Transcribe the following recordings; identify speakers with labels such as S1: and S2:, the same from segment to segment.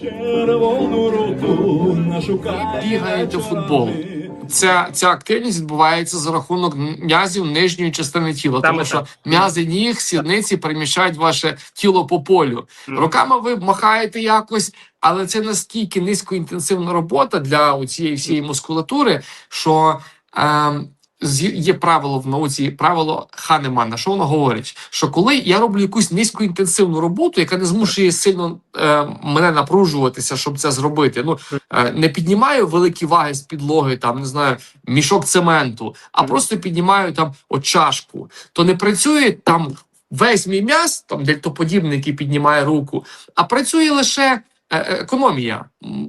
S1: Червону руту нашукає.
S2: бігають до футболу. Ця, ця активність відбувається за рахунок м'язів нижньої частини тіла,
S3: Саме
S2: тому що
S3: так.
S2: м'язи ніг, сідниці переміщають ваше тіло по полю. Руками ви махаєте якось, але це настільки низькоінтенсивна робота для цієї всієї мускулатури, що ем, з- є правило в науці, правило Ханемана. Що воно говорить? Що коли я роблю якусь низькоінтенсивну роботу, яка не змушує сильно е, мене напружуватися, щоб це зробити. Ну е, не піднімаю великі ваги з підлоги, там не знаю, мішок цементу, а просто піднімаю там от чашку, то не працює там весь мій м'яз, там дельтоподібний, який піднімає руку, а працює лише. е, е, Економія.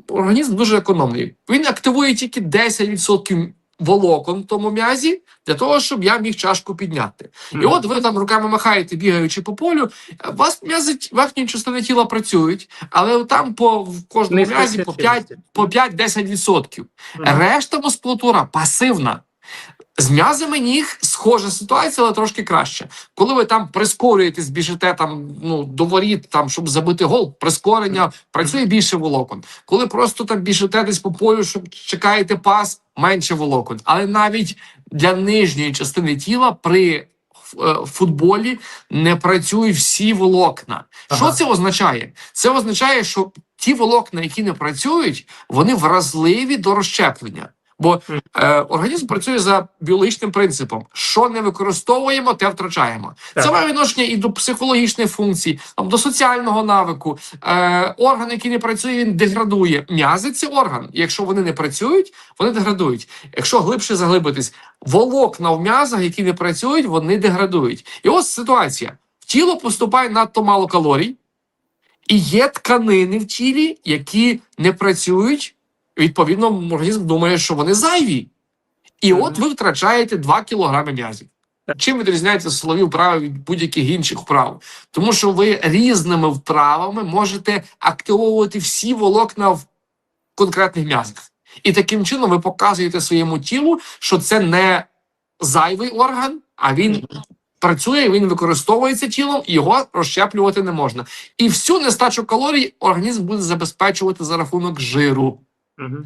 S2: Організм дуже економний. Він активує тільки 10% волокон в тому м'язі для того, щоб я міг чашку підняти. І от ви там руками махаєте, бігаючи по полю, у вас м'язи верхньої частини тіла працюють, але там по в кожному м'язі по 5
S3: ефективність.
S2: по 5-10%.
S3: Мгм.
S2: Решта мускулатура пасивна. З м'язами ніг схожа ситуація, але трошки краще. Коли ви там прискорюєтесь, біжите там ну до воріт, там щоб забити гол, прискорення працює більше волокон. Коли просто там біжите десь по полю, щоб чекаєте пас, менше волокон. Але навіть для нижньої частини тіла при е, футболі не працюють всі волокна. Що це означає? Це означає, що ті волокна, які не працюють, вони вразливі до розщеплення. Бо е, організм працює за біологічним принципом: що не використовуємо, те втрачаємо.
S3: Так.
S2: Це має відношення і до психологічних функцій, там, до соціального навику. Е, орган, який не працює, він деградує. М'язи це орган. Якщо вони не працюють, вони деградують. Якщо глибше заглибитись, волокна в м'язах, які не працюють, вони деградують. І ось ситуація: в тіло поступає надто мало калорій, і є тканини в тілі, які не працюють. Відповідно, організм думає, що вони зайві. І от ви втрачаєте 2 кілограми м'язів. Чим відрізняється силові вправи від будь-яких інших вправ? Тому що ви різними вправами можете активовувати всі волокна в конкретних м'язах. І таким чином ви показуєте своєму тілу, що це не зайвий орган, а він працює, він використовується тілом, і його розщеплювати не можна. І всю нестачу калорій організм буде забезпечувати за рахунок жиру.
S3: Mm-hmm.